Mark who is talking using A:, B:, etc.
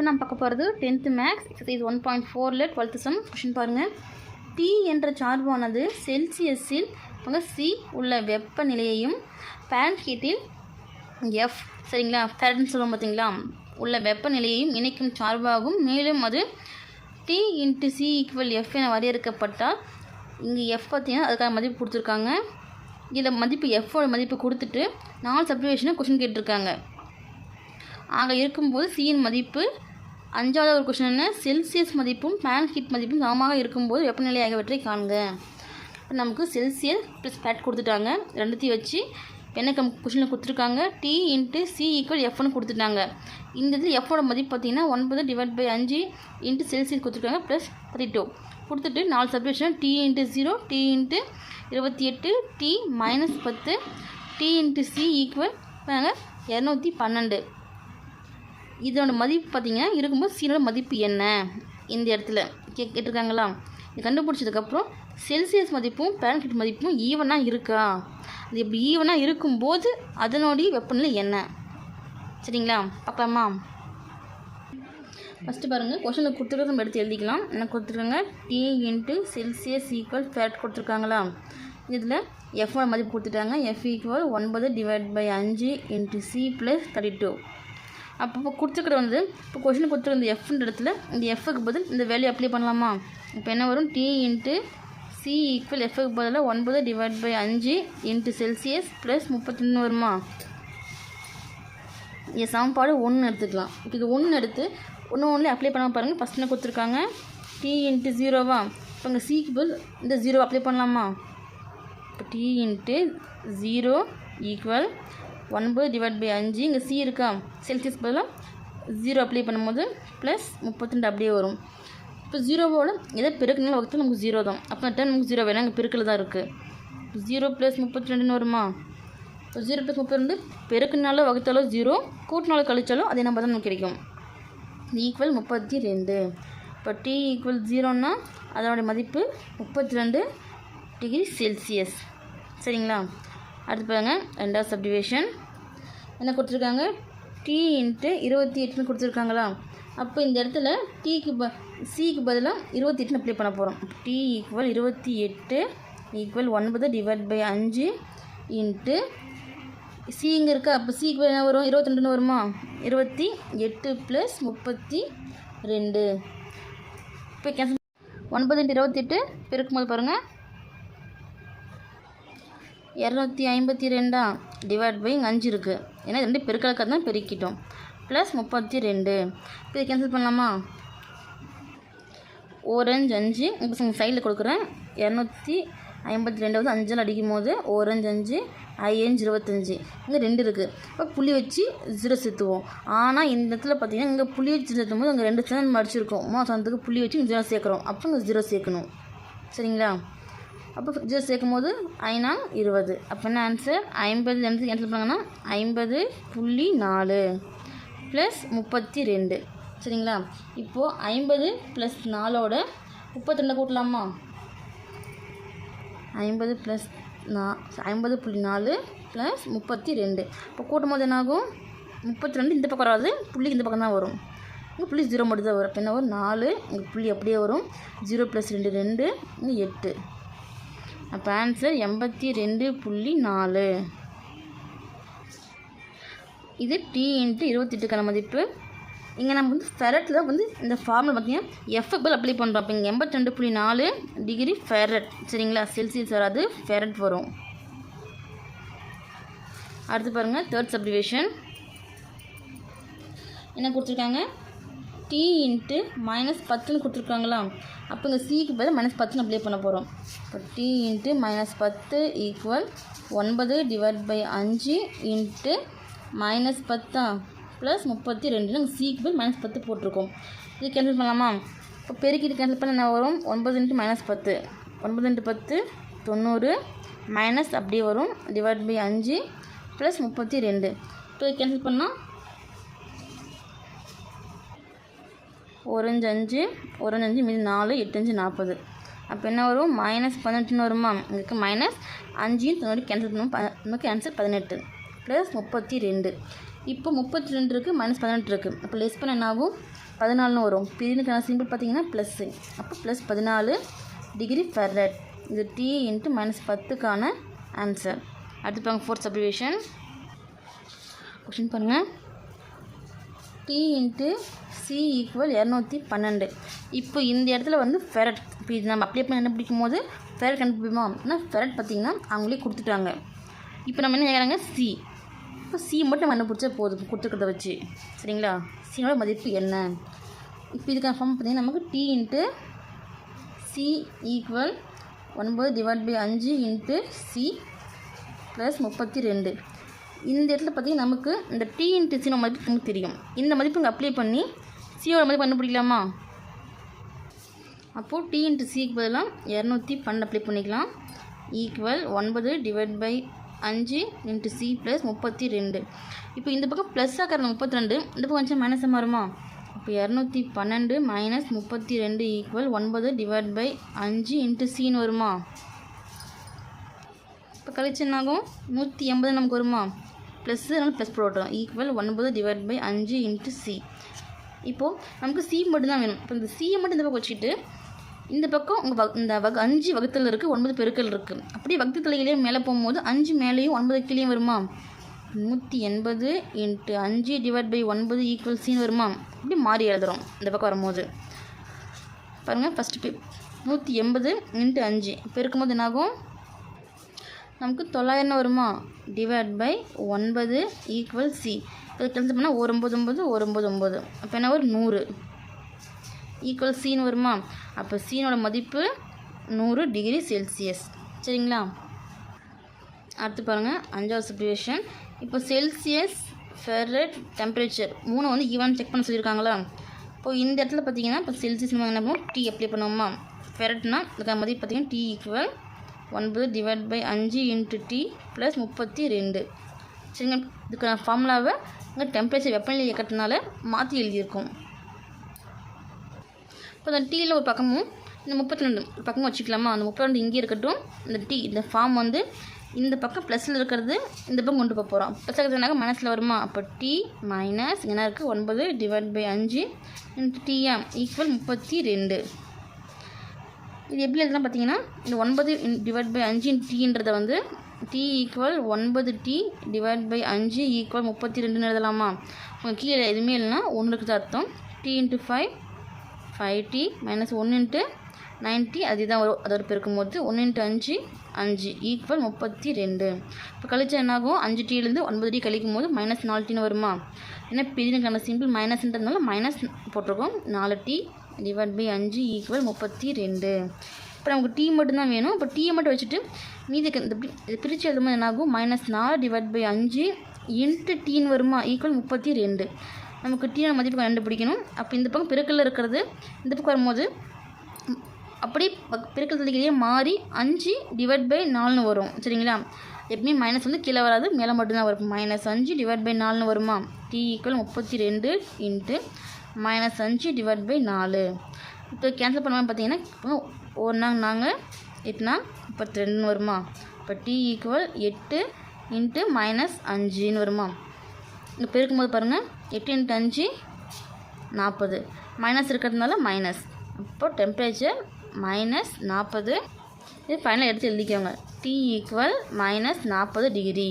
A: இப்போ நம்ம பார்க்க போகிறது tenth maths exercise one point ஃபோரில் டுவெல்த்து சம் கொஷின் பாருங்கள் டி என்ற சார்பானது செல்சியஸில் பங்க சி உள்ள வெப்பநிலையையும் பேன்ஹீட்டில் எஃப் சரிங்களா? ஃபேரட்னு சொல்லுவோம் பார்த்தீங்களா உள்ள வெப்பநிலையையும் இணைக்கும் சார்பாகும். மேலும் அது T into C equal F என வரையறுக்கப்பட்டால் இங்கே எஃப் பார்த்தீங்கன்னா அதுக்கான மதிப்பு கொடுத்துருக்காங்க. இதில் மதிப்பு எஃபோட மதிப்பு கொடுத்துட்டு நாலு சப்டிவேஷனை கொஷின் கேட்டிருக்காங்க. ஆக இருக்கும்போது சியின் மதிப்பு அஞ்சாவது ஒரு கொஷின் என்ன? செல்சியஸ் மதிப்பும் பேன் ஹீட் மதிப்பும் சமமாக இருக்கும்போது வெப்பநிலை ஆகியவற்றை காண்க. இப்போ நமக்கு செல்சியஸ் ப்ளஸ் ஃபேட் கொடுத்துட்டாங்க. ரெண்டுத்தையும் வச்சு என்ன கம் கொஷினில் கொடுத்துருக்காங்க? டி இன்ட்டு சி ஈக்குவல் எஃப்னு கொடுத்துட்டாங்க. இந்த இதில் எஃபோட மதிப்பு பார்த்தீங்கன்னா ஒன்பது டிவைட் பை அஞ்சு இன்ட்டு செல்சியஸ் கொடுத்துருக்காங்க ப்ளஸ் தேர்ட்டி டூ கொடுத்துட்டு நாலு subdivision T into zero T into இருபத்தி எட்டு டி மைனஸ் பத்து டி இன்ட்டு சி ஈக்குவல் இரநூத்தி பன்னெண்டு. இதோட மதிப்பு பார்த்தீங்கன்னா இருக்கும்போது சீனோட மதிப்பு என்ன? இந்த இடத்துல. கே கேட்டிருக்காங்களா? இது கண்டுபிடிச்சதுக்கப்புறம் செல்சியஸ் மதிப்பும் பேரன்ஹீட் மதிப்பும் ஈவனாக இருக்கா? அது இப்படி ஈவனாக இருக்கும்போது அதனுடைய வெப்பநிலை என்ன? சரிங்களா? பார்க்கலாமா? ஃபஸ்ட்டு பாருங்கள் கொஷனில் கொடுத்துருக்க நம்ம எடுத்து எழுதிக்கலாம். என்ன கொடுத்துருக்காங்க? டி இன்ட்டு செல்சியஸ் ஈக்குவல் ஃபேட் கொடுத்துருக்காங்களா? இதில் எஃப் மதிப்பு கொடுத்துட்டாங்க. எஃப் ஈக்குவல் ஒன்பது டிவைட் பை அஞ்சு into C plus thirty two அப்போ இப்போ வந்து இப்போ கொஷின் கொடுத்துருந்த எஃப்ன்ற இடத்துல இந்த எஃப்க்கு பதில் இந்த வேல்யூ அப்ளை பண்ணலாமா? இப்போ என்ன வரும்? டி இன்ட்டு சி ஈக்குவல் எஃப்க்கு பதிலாக ஒன்பது டிவைட் பை அஞ்சு இன்ட்டு செல்சியஸ் ப்ளஸ் முப்பத்தொன்று வருமா? இந்த சமன்பாடு ஒன்று எடுத்துக்கலாம். இப்போ இது ஒன்று எடுத்து ஒன்று ஒன்று அப்ளை பண்ண பாருங்கள் ஃபஸ்ட் என்ன கொடுத்துருக்காங்க? டி இன்ட்டு ஜீரோவா இப்போ இங்கே சிக்கு பதில் இந்த ஜீரோ அப்ளை பண்ணலாமா? இப்போ டி இன்ட்டு ஜீரோ ஈக்குவல் ஒன்பது டிவைட் பை அஞ்சு இங்கே சி இருக்கா? செல்சியஸ் பதிலாக ஜீரோ அப்ளை பண்ணும்போது ப்ளஸ் முப்பத்திரெண்டு அப்படியே வரும். இப்போ ஜீரோவோட எதை பெருக்கினாலும் வகுத்து நமக்கு ஜீரோ தான். அப்போ டென் நமக்கு ஜீரோ வேணாம் இங்கே பெருக்கில் தான் இருக்குது ஜீரோ ப்ளஸ் முப்பத்தி ரெண்டுன்னு வருமா? இப்போ ஜீரோ ப்ளஸ் முப்பத்தி ரெண்டு பெருக்கினாலும் வகுத்தாலும் ஜீரோ கூட்டினாலும் கழிச்சாலும் அதே நம்பர் தான் நமக்கு கிடைக்கும். ஈக்குவல் முப்பத்தி ரெண்டு இப்போ டி ஈக்குவல் ஜீரோன்னா அதனுடைய மதிப்பு முப்பத்தி ரெண்டு டிகிரி செல்சியஸ் சரிங்களா? அடுத்து பாருங்கள் ரெண்டாவது சப்டிவேஷன் என்ன கொடுத்துருக்காங்க? டி இன்ட்டு இருபத்தி எட்டுன்னு கொடுத்துருக்காங்களா? அப்போ இந்த இடத்துல டீக்கு ப சிக்கு பதிலாக இருபத்தி எட்டுன்னு அப்ளை பண்ண போகிறோம் டி ஈக்குவல் இருபத்தி எட்டு ஈக்குவல் ஒன்பது டிவைட் பை அஞ்சு இன்ட்டு சி இங்கே இருக்கா? அப்போ சிக்கு என்ன வரும்? இருபத்தி ரெண்டுன்னு வருமா? இருபத்தி எட்டு ப்ளஸ் முப்பத்தி ரெண்டு. இப்போ கேன்சல் ஒன்பது இன்ட்டு இருபத்தெட்டு பெருக்கும்போது பாருங்கள் இரநூத்தி ஐம்பத்தி ரெண்டா டிவைட் பை இங்கே அஞ்சு இருக்குது ஏன்னா ரெண்டு பெருக்கலக்க தான் பெருக்கிட்டோம். ப்ளஸ் முப்பத்தி ரெண்டு. இதை கேன்சல் பண்ணலாமா? ஓரஞ்சு அஞ்சு. இப்போ சைடில் கொடுக்குறேன். இரநூத்தி ஐம்பத்தி ரெண்டாவது அஞ்சில் அடிக்கும் போது ஓரஞ்சு அஞ்சு ஐயஞ்சு இருபத்தஞ்சி. இங்கே ரெண்டு இருக்குது இப்போ புள்ளி வச்சு ஜீரோ சேர்த்துவோம். ஆனால் இந்த இடத்துல பார்த்தீங்கன்னா இங்கே புளி வச்சு சேர்த்தும் போது அங்கே ரெண்டு சேர்ந்து மடிச்சிருக்கோம் அடிச்சிருக்கோம் மூணு புள்ளி வச்சு ஜீரோ சேர்க்குறோம். அப்போ இங்கே ஜீரோ சேர்க்கணும். சரிங்களா? அப்போ ஜீரோ சேர்க்கும் போது ஐநா இருபது. அப்போ என்ன ஆன்சர் ஐம்பது எம்சி கேன்சல் பண்ணாங்கன்னா ஐம்பது புள்ளி நாலு ப்ளஸ் முப்பத்தி ரெண்டு. சரிங்களா? இப்போது ஐம்பது ப்ளஸ் நாலோட முப்பத்தி ரெண்டு கூட்டலாமா? ஐம்பது ப்ளஸ் நா ஐம்பது புள்ளி நாலு ப்ளஸ் முப்பத்தி ரெண்டு. இப்போ கூட்டும் போது என்னாகும்? முப்பத்தி ரெண்டு இந்த பக்கம் வராது புள்ளி இந்த பக்கம் தான் வரும். இங்கே புள்ளி ஜீரோ மட்டும் தான் வரும். இப்போ என்ன வரும்? நாலு. இங்கே புள்ளி அப்படியே வரும். ஜீரோ ப்ளஸ் ரெண்டு ரெண்டு. இங்கே எட்டு. அப்போ ஆன்சர் எண்பத்தி ரெண்டு புள்ளி நாலு. இது டி இன்ட்டு இருபத்தெட்டுக்கான மதிப்பு. இங்கே நம்ம வந்து ஃபெரட்டில் வந்து இந்த ஃபார்முலா பார்த்தீங்கன்னா எஃப்எல் அப்ளை பண்ணுறோம் அப்போ இங்கே எண்பத்தி ரெண்டு புள்ளி நாலு டிகிரி ஃபெரட் சரிங்களா? செல்சியஸ் வராது ஃபெரட் வரும். அடுத்து பாருங்கள் தேர்ட் சப்டிவேஷன் என்ன கொடுத்துருக்காங்க? டி இன்ட்டு மைனஸ் பத்துன்னு கொடுத்துருக்காங்களா? அப்போ இங்கே சிக்கு பதில் மைனஸ் பத்துன்னு அப்ளை பண்ண போகிறோம் இப்போ டி இன்ட்டு மைனஸ் பத்து ஈக்குவல் ஒன்பது டிவைட் பை அஞ்சு இன்ட்டு மைனஸ் பத்தா? ப்ளஸ் முப்பத்தி ரெண்டு நாங்கள் சிக்கு பதில் மைனஸ் பத்து போட்டிருக்கோம். இது கேன்சல் பண்ணலாமா? இப்போ பெருக்கிட்டு கேன்சல் பண்ண என்ன வரும்? ஒன்பது இன்ட்டு மைனஸ் பத்து. ஒன்பது இன்ட்டு பத்து தொண்ணூறு. மைனஸ் அப்படியே வரும். டிவைட் பை அஞ்சு ப்ளஸ் முப்பத்தி ரெண்டு. இப்போ கேன்சல் பண்ணால் ஒரு அஞ்சு ஓரஞ்சு அஞ்சு மீதி நாலு எட்டஞ்சு நாற்பது. அப்போ என்ன வரும்? மைனஸ் பதினெட்டுன்னு வருமா? இங்கே மைனஸ் அஞ்சையும் தொண்ணூறு கேன்சல் பண்ணுவோம் ப நமக்கு ஆன்சர் பதினெட்டு. ப்ளஸ் முப்பத்தி ரெண்டு இப்போ முப்பத்தி ரெண்டு இருக்குது மைனஸ் பதினெட்டு இருக்குது அப்போ லெஸ் பண்ண என்ன ஆகும் பதினாலுன்னு வரும். பிரினுக்கான சிம்பிள் பார்த்தீங்கன்னா ப்ளஸ்ஸு அப்போ ப்ளஸ் பதினாலு டிகிரி ஃபெரட் இது டி இன்ட்டு மைனஸ் பத்துக்கான ஆன்சர் அடுத்து பாருங்கள் ஃபோர்த் சப்ரிவேஷன் கொஷின் பாருங்கள் டி இன்ட்டு சி ஈக்குவல் இரநூத்தி பன்னெண்டு. இப்போ இந்த இடத்துல வந்து ஃபெரட் இப்போ இது நம்ம அப்ளை பண்ணி கண்டுபிடிக்கும் போது ஃபெரட் கண்டுபிடிப்போம்? அப்படின்னா ஃபெரட் பார்த்திங்கன்னா அவங்களே கொடுத்துட்டாங்க. இப்போ நம்ம என்ன கேட்குறாங்க சி இப்போ சி மட்டும் நம்ம கண்டுபிடிச்சா போதும் கொடுத்துருக்கிறத வச்சு. சரிங்களா? சியோட மதிப்பு என்ன? இப்போ இதுக்கான ஃபார்ம் பார்த்தீங்கன்னா நமக்கு டி இன்ட்டு சி ஈக்குவல் ஒன்பது டிவைட் பை அஞ்சு இன்ட்டு சி ப்ளஸ் முப்பத்தி ரெண்டு. இந்த இடத்துல பார்த்தீங்கன்னா நமக்கு இந்த டி இன்ட்டு சினோ மதிப்பு நமக்கு தெரியும். இந்த மதிப்பு இங்கே அப்ளை பண்ணி சியோட மதிப்பு கண்டுபிடிக்கலாமா அப்போது டி இன்ட்டு சிக்கு பதிலாக இரநூத்தி பன்னெண்டு அப்ளை பண்ணிக்கலாம். ஈக்குவல் ஒன்பது டிவைட் பை அஞ்சு இன்ட்டு சி ப்ளஸ் முப்பத்தி ரெண்டு. இப்போ இந்த பக்கம் ப்ளஸ் ஆக்கிற முப்பத்தி ரெண்டு இந்த பக்கம் கொஞ்சம் மைனஸாக மாறுமா? இப்போ இரநூத்தி பன்னெண்டு மைனஸ் முப்பத்தி ரெண்டு ஈக்குவல் ஒன்பது டிவைட் பை அஞ்சு இன்ட்டு சின்னு வருமா? இப்போ கழிச்சு என்னாகும்? நூற்றி எண்பது நமக்கு வருமா? ப்ளஸ் அதனால் ப்ளஸ் போட்டோம் ஈக்குவல் ஒன்பது டிவைட் பை அஞ்சு இன்ட்டு சி இப்போது நமக்கு சி மட்டும்தான் வேணும். இப்போ இந்த சியை மட்டும் இந்த பக்கம் வச்சுக்கிட்டு இந்த பக்கம் உங்கள் வக இந்த வக அஞ்சு வகுத்தல் இருக்குது ஒன்பது பெருக்கல் இருக்குது அப்படியே வகுத்து தலையிலே மேலே போகும்போது அஞ்சு மேலேயும் ஒன்பது கீழேயும் வருமா? நூற்றி எண்பது இன்ட்டு அஞ்சு டிவைட் பை ஒன்பது ஈக்குவல் சின்னு வருமா? அப்படி மாறி எழுதுகிறோம் இந்த பக்கம் வரும்போது. பாருங்கள் ஃபஸ்ட்டு நூற்றி எண்பது இன்ட்டு அஞ்சு. பெருக்கும்போது என்னாகும்? நமக்கு தொள்ளாயிரம் வருமா? டிவைட் பை ஒன்பது ஈக்குவல் சி இப்போ கேன்சல் பண்ணால் ஒரு ஒம்பது ஒம்பது ஒரு ஒம்பது ஒம்பது அப்போ என்ன ஒரு நூறு. ஈக்குவல் சீன் வருமா? அப்போ சீனோட மதிப்பு நூறு டிகிரி செல்சியஸ் சரிங்களா? அடுத்து பாருங்கள் அஞ்சாவது சுச்சுவேஷன் இப்போ செல்சியஸ் ஃபெரட் டெம்பரேச்சர் மூணு வந்து ஈவன் செக் பண்ண சொல்லியிருக்காங்களா? இப்போ இந்த இடத்துல பார்த்தீங்கன்னா இப்போ செல்சியஸ் நம்ம என்ன பண்ணுவோம்? டீ அப்ளை பண்ணுவோமா? ஃபெரட்னா இதுக்கான மதிப்பு பார்த்தீங்கன்னா டீ ஈக்குவல் ஒன்பது டிவைட் பை அஞ்சு இன்ட்டு டி ப்ளஸ் முப்பத்தி ரெண்டு. சரிங்க இதுக்கான ஃபார்முலாவை இங்கே டெம்பரேச்சர் வெப்பநிலை இயக்கத்தினால மாற்றி எழுதியிருக்கோம். இப்போ அந்த டீயில் ஒரு பக்கமும் இந்த முப்பத்தி ரெண்டு பக்கமும் வச்சுக்கலாமா? அந்த முப்பத்தி ரெண்டு இங்கே இருக்கட்டும் இந்த டீ இந்த ஃபார்ம் வந்து இந்த பக்கம் ப்ளஸில் இருக்கிறது இந்த பக்கம் கொண்டு போக போகிறோம் ப்ளஸ் இருக்கிறதுனாக்க மைனஸில் வருமா? அப்போ டி மைனஸ் என்ன இருக்குது ஒன்பது டிவைட் பை அஞ்சு இன்ட்டு டிஎம் ஈக்குவல் முப்பத்தி ரெண்டு. இது எப்படி எழுதலாம் பார்த்தீங்கன்னா இந்த ஒன்பது டிவைட் பை அஞ்சு டீன்றதை வந்து டி ஈக்குவல் ஒன்பது டி டிவைட் பை அஞ்சு ஈக்குவல் முப்பத்தி ரெண்டுன்னு எழுதலாமா? கீழே எதுவுமே இல்லைன்னா ஒன்றுக்கு தான் அர்த்தம்? T into five five T minus ஒன்று இன்ட்டு நைன்ட்டி அதுதான் வரும் அதோட பெருக்கும்போது ஒன்று இன்ட்டு அஞ்சு அஞ்சு ஈக்குவல் முப்பத்தி ரெண்டு. இப்போ கழிச்சா என்னாகும்? அஞ்சு டீலேருந்து ஒன்பது டி கழிக்கும் போது மைனஸ் நாலு டீன்னு வருமா? ஏன்னா பிரினுக்கான சிம்பிள் மைனஸ்ன்றதுனால மைனஸ் போட்டிருக்கோம். நாலு டீ டிவைட் பை அஞ்சு ஈக்குவல் முப்பத்தி ரெண்டு. இப்போ நமக்கு டீ மட்டும்தான் வேணும். இப்போ டீயை மட்டும் வச்சுட்டு மீதி இந்த பி- பிரித்து எழுதும்போது என்னாகும்? மைனஸ் நாலு டிவைட் பை அஞ்சு இன்ட்டு டீன்னு வருமா? ஈக்குவல் முப்பத்தி ரெண்டு. நமக்கு டீயோட மதிப்பு கண்டுபிடிக்கணும். அப்போ இந்த பக்கம் பெருக்கல்ல இருக்கிறது. இந்த பக்கம் வரும்போது அப்படி அப்படியே பக்- பெருக்கல் தலைக்கிலேயே மாறி அஞ்சு டிவைட் பை நாலுன்னு வரும். சரிங்களா? எப்பவுமே மைனஸ் வந்து கீழே வராது. மேலே மட்டும்தான் வரும். மைனஸ் அஞ்சு டிவைட் பை நாலுன்னு வருமா? டி ஈக்குவல் முப்பத்தி ரெண்டு இன்ட்டு மைனஸ் அஞ்சு டிவைட் பை நாலு. இப்போ கேன்சல் பண்ணுவோம் பார்த்தீங்கன்னா இப்போ ஒரு நாங்க நாங்கள் எட்டுனா முப்பத்தி ரெண்டுன்னு வருமா? இப்போ டி ஈக்குவல் எட்டு இன்ட்டு மைனஸ் அஞ்சுன்னு வருமா? இங்கே பெருக்கும்போது பாருங்கள் எட்டு இன்ட்டு அஞ்சு நாற்பது மைனஸ் இருக்கிறதுனால மைனஸ் அப்போ டெம்பரேச்சர் மைனஸ் நாற்பது இது ஃபைனலாக எடுத்து எழுதிக்கோங்க. டி ஈக்குவல் மைனஸ் நாற்பது டிகிரி